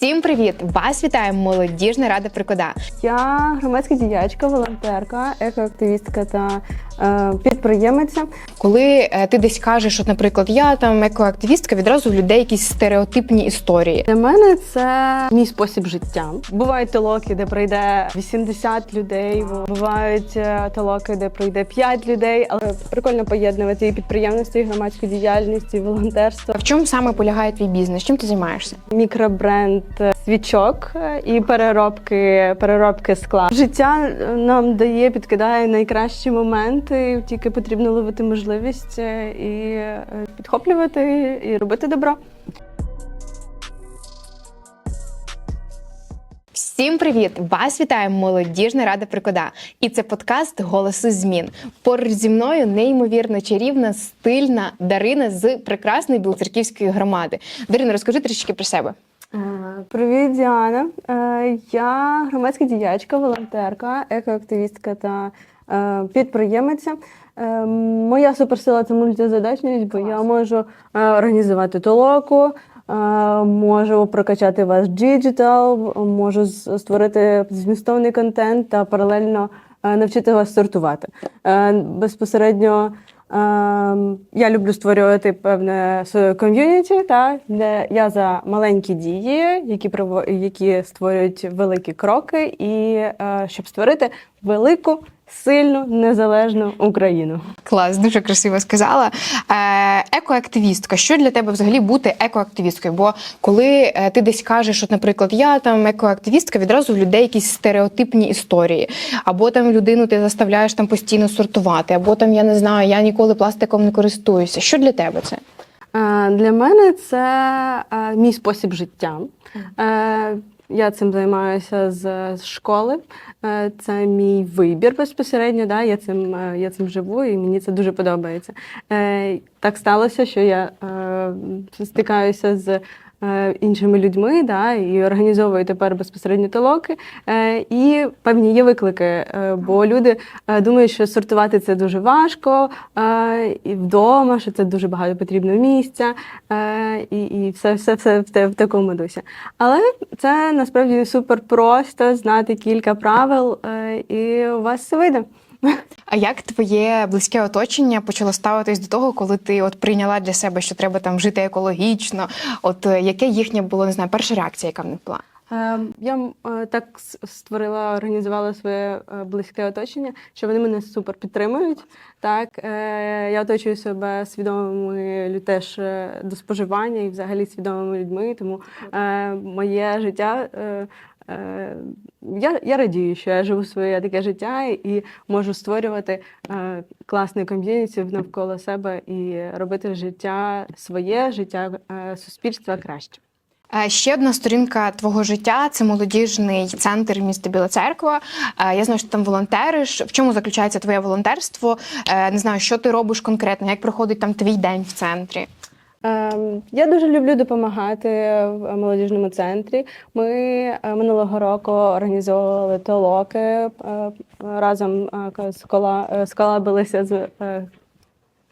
Всім привіт! Вас вітає молодіжна рада Прикода. Я громадська діячка, волонтерка, екоактивістка та підприємиця. Коли е, ти десь кажеш, от, наприклад, я там екоактивістка, відразу в людей якісь стереотипні історії. Для мене це мій спосіб життя. Бувають толоки, де прийде 80 людей, бувають е, толоки, де прийде 5 людей. Але прикольно поєднувати і підприємництво, і громадську діяльність, і волонтерство. А В чому саме полягає твій бізнес? Чим ти займаєшся? Мікробренд е, свічок е, і переробки, переробки скла. Життя е, нам дає, підкидає найкращі моменти. Тільки потрібно ловити можливість е, і підхоплювати і робити добро. Всім привіт! Вас вітає молодіжна рада Прикода. І це подкаст Голоси змін. Поруч зі мною неймовірно чарівна, стильна Дарина з прекрасної білоцерківської громади. Дарина, розкажи трішки про себе. Привіт, Діана. Е, Я громадська діячка, волонтерка, екоактивістка та е, підприємиця. Е, Моя суперсила це мультизадачність, бо я можу організувати толоку, можу прокачати ваш діджитал, можу створити змістовний контент та паралельно навчити вас сортувати. Безпосередньо я люблю створювати певне ком'юніті, де я за маленькі дії, які які створюють великі кроки, і е, щоб створити велику, сильну, незалежну Україну. Клас, дуже красиво сказала. Е, екоактивістка. Що для тебе взагалі бути екоактивісткою? Бо коли е, ти десь кажеш, от, наприклад, я там екоактивістка, відразу в людей якісь стереотипні історії. Або там людину ти заставляєш там постійно сортувати, або там я не знаю, я ніколи пластиком не користуюся. Що для тебе це? Е, Для мене це мій спосіб життя. Я цим займаюся з школи. Е, Це мій вибір безпосередньо. Да? Я, цим, е, я цим живу і мені це дуже подобається. Е, Так сталося, що я стикаюся з іншими людьми да, і організовую тепер безпосередньо толоки. Е, І певні є виклики, е, бо люди е, думають, що сортувати це дуже важко е, і вдома, що це дуже багато потрібно місця, е, і, і все, все, все в, те- в такому дусі. Але це насправді супер просто знати кілька правил, е, і у вас все вийде. А як твоє близьке оточення почало ставитись до того, коли ти от прийняла для себе, що треба там жити екологічно? От е, яке їхнє було не знаю, перша реакція, яка в них була? Е, Я е, так створила, організувала своє е, близьке оточення, що вони мене супер підтримують. Так, я оточую себе свідомими теж до споживання і взагалі свідомими людьми. Тому моє життя. Е, Я, я радію, що я живу своє таке життя і можу створювати е, класне ком'юніті навколо себе і робити життя своє, життя е, суспільства краще. Ще одна сторінка твого життя це молодіжний центр міста Біла Церква. Я знаю, що ти там волонтериш. В чому заключається твоє волонтерство? Не знаю, що ти робиш конкретно, як проходить там твій день в центрі. Ем, Я дуже люблю допомагати в молодіжному центрі. Ми е, минулого року організовували толоки е, разом е, скола, е, сколабилися з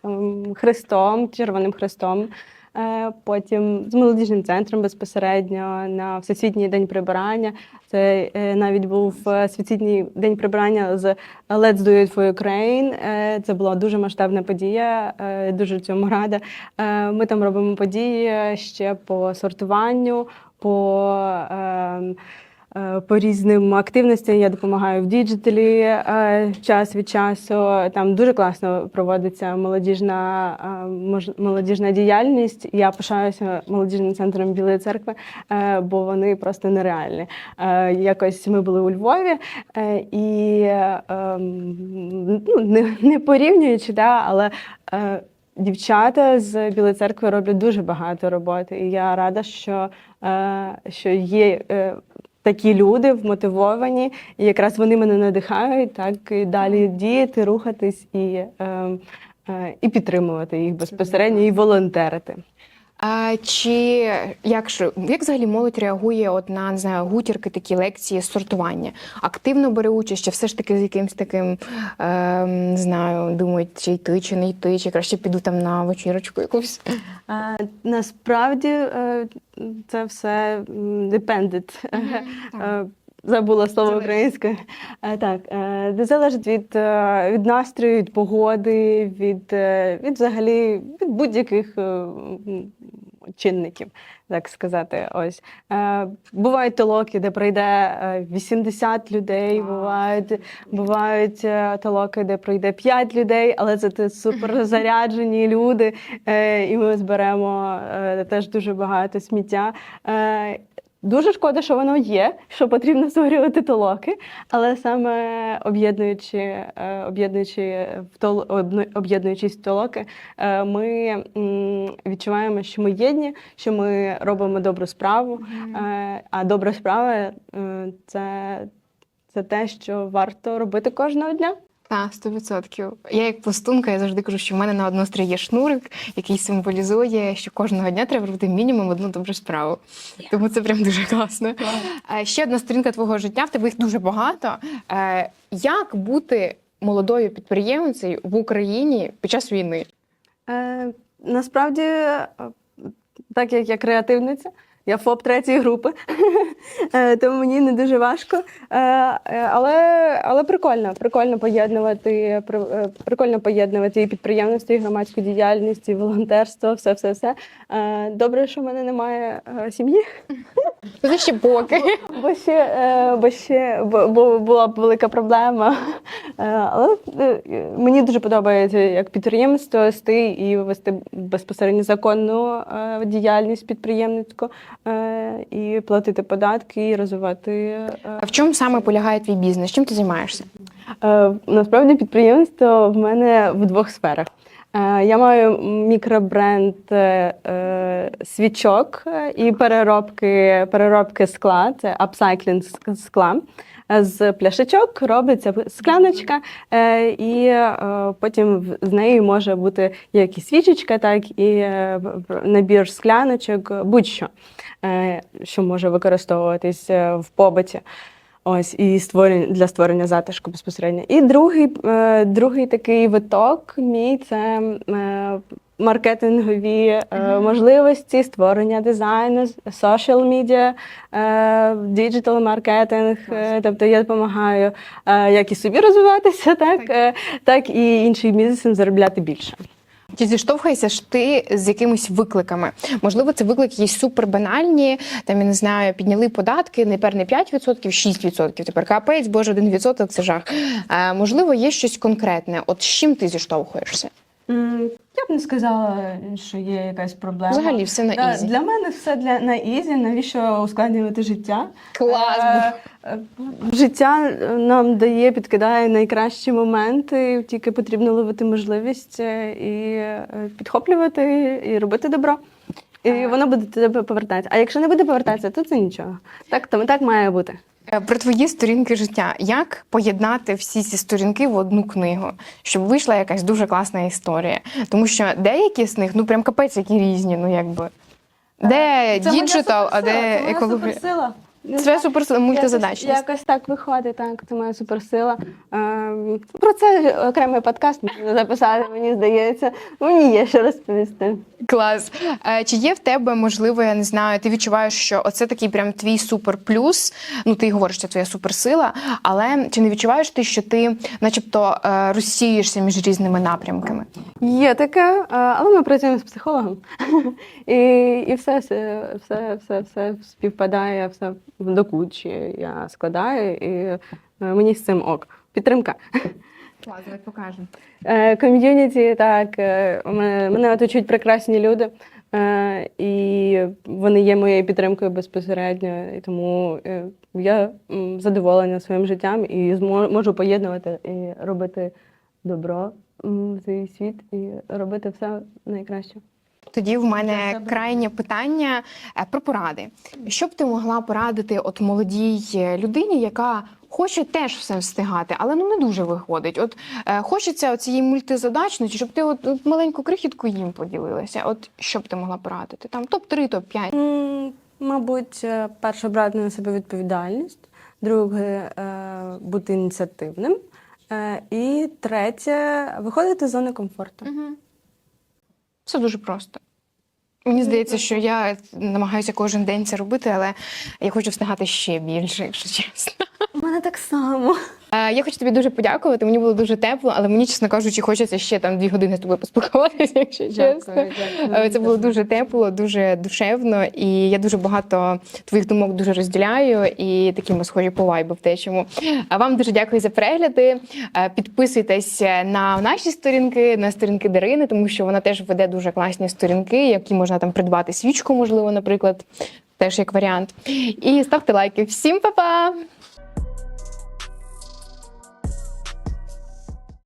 ем, Христом, Червоним Христом. Е, Потім з молодіжним центром безпосередньо на Всесвітній день прибирання. Це е, навіть був е, Всесвітній день прибирання з Let's Do It for Ukraine. Це була дуже масштабна подія. Дуже цьому рада. Ми там робимо події ще по сортуванню, по. Е, По різним активностям я допомагаю в діджиталі е, час від часу. Там дуже класно проводиться молодіжна, е, молодіжна діяльність. Я пишаюся молодіжним центром Білої церкви, бо вони просто нереальні. Якось ми були у Львові і ем, ну, не, порівнюючи, да, але. Дівчата з Білої церкви роблять дуже багато роботи, і я рада, що, що є такі люди вмотивовані, і якраз вони мене надихають так і далі діяти, рухатись і, е, е, і підтримувати їх безпосередньо, і волонтерити. А, чи як як взагалі молодь реагує от на не знаю, гутірки, такі лекції сортування? Активно бере участь, чи все ж таки з якимсь таким е, не знаю, думають, чи йти, чи не йти, чи краще піду там на вечірочку якусь. Е, Насправді е, це все dependent. dependent. Е, Забула слово Залежить. українською. Е, Так, де залежить від, е, від настрою, від погоди, від, е, від взагалі від будь-яких чинників, так сказати. Ось. Е, Бувають толоки, де прийде е, 80 людей, бувають, бувають е, толоки, де прийде 5 людей, але це те суперзаряджені люди, е, і ми зберемо е, теж дуже багато сміття. Е, Дуже шкода, що воно є, що потрібно створювати толоки, але саме об'єднуючи, е, об'єднуючи в тол- об'єднуючись толоки, е, ми відчуваємо, що ми єдні, що ми робимо добру справу. Е, А добра справа це, це те, що варто робити кожного дня. Так, сто відсотків. Я як пластунка, я завжди кажу, що в мене на однострій є шнурик, який символізує, що кожного дня треба робити мінімум одну добру справу. Тому це прям дуже класно. Е, Ще одна сторінка твого життя, в тебе їх дуже багато. Е, Як бути молодою підприємницею в Україні під час війни? Е, насправді, так як я креативниця, я ФОП третьої групи, тому мені не дуже важко. Е, е, але, але прикольно, прикольно поєднувати, е, прикольно поєднувати і підприємництво, і громадську діяльність, і волонтерство, все, все, все. Е, добре, що в мене немає е, сім'ї. Це ще поки. Бо ще, е, бо ще бо, була б велика проблема. Е, Але е, мені дуже подобається як підприємство вести і вести безпосередньо законну е, діяльність підприємницьку е, і платити податки, і розвивати. е, А в чому саме полягає твій бізнес? Чим ти займаєшся? Е, Насправді підприємство в мене в двох сферах. Е, Я маю мікробренд е, е, свічок і переробки, переробки скла, це апсайклінг скла. З пляшечок робиться скляночка, і потім з неї може бути як і свічечка, так і набір скляночок, будь-що, що може використовуватись в побуті. Ось і створення для створення затишку безпосередньо. І другий, е, другий такий виток мій це е, маркетингові е, можливості, створення дизайну, social media, е, діджитал маркетинг. Е, тобто я допомагаю е, як і собі розвиватися, так, Так. е, так і іншим бізнесам заробляти більше. Чи зіштовхуєшся ж ти з якимись викликами? Можливо, це виклики є супер банальні. Там я не знаю, підняли податки, не тепер не 5%, 6%, Тепер капець, боже, 1% – це жах. Е, можливо, є щось конкретне. От з чим ти зіштовхуєшся? Я б не сказала, що є якась проблема. Взагалі все на Да, ізі. Для мене все для на ізі. Навіщо ускладнювати життя? Клас! Е, е, Життя нам дає, підкидає найкращі моменти, тільки потрібно ловити можливість е, і е, підхоплювати, і робити добро. І воно буде тебе повертатися. А якщо не буде повертатися, то це нічого. Так, то так має бути. Е, Про твої сторінки життя. Як поєднати всі ці сторінки в одну книгу, щоб вийшла якась дуже класна історія? Тому що деякі з них, ну прям капець, які різні, ну якби. Де діджитал, а де це моя екологія? Суперсила. Не Це супер мультизадачність. Якось, так виходить, так. Це моя суперсила. Ем, про це окремий подкаст можна записати, мені здається. Мені є що розповісти. Клас. Е, Чи є в тебе, можливо, я не знаю, ти відчуваєш, що оце такий прям твій суперплюс? Ну, ти говориш, що це твоя суперсила, але чи не відчуваєш ти, що ти, начебто, е, розсіюєшся між різними напрямками? Є таке, е, але ми працюємо з психологом. І, і все, все, все, все, все співпадає, все до кучі я складаю, і е, мені з цим ок. Підтримка. Клас, давай покажемо. Е, Ком'юніті, так, е, мене, оточують прекрасні люди, і вони є моєю підтримкою безпосередньо. І тому я задоволена своїм життям і можу поєднувати і робити добро в цей світ і робити все найкраще. Тоді в мене крайнє питання е, про поради. Що б ти могла порадити от молодій е, людині, яка хоче теж все встигати, але ну не дуже виходить. От е, хочеться цієї мультизадачності, щоб ти от, от маленьку крихітку їм поділилася. От що б ти могла порадити? Там топ-3, топ-5. М, Мабуть, е, перше брати на себе відповідальність, друге е, бути ініціативним. е, І третє виходити з зони комфорту. Угу. Все дуже просто. Мені здається, що я намагаюся кожен день це робити, але я хочу встигати ще більше, якщо чесно. У мене так само. Е, Я хочу тобі дуже подякувати. Мені було дуже тепло, але мені, чесно кажучи, хочеться ще там дві години з тобою поспілкуватися, якщо чесно. Е, Це було дуже тепло, дуже душевно, і я дуже багато твоїх думок дуже розділяю, і такі ми схожі по вайбу в течому. А вам дуже дякую за перегляди. Е, Підписуйтесь на наші сторінки, на сторінки Дарини, тому що вона теж веде дуже класні сторінки, які можна там придбати свічку, можливо, наприклад, теж як варіант. І ставте лайки. Всім па-па!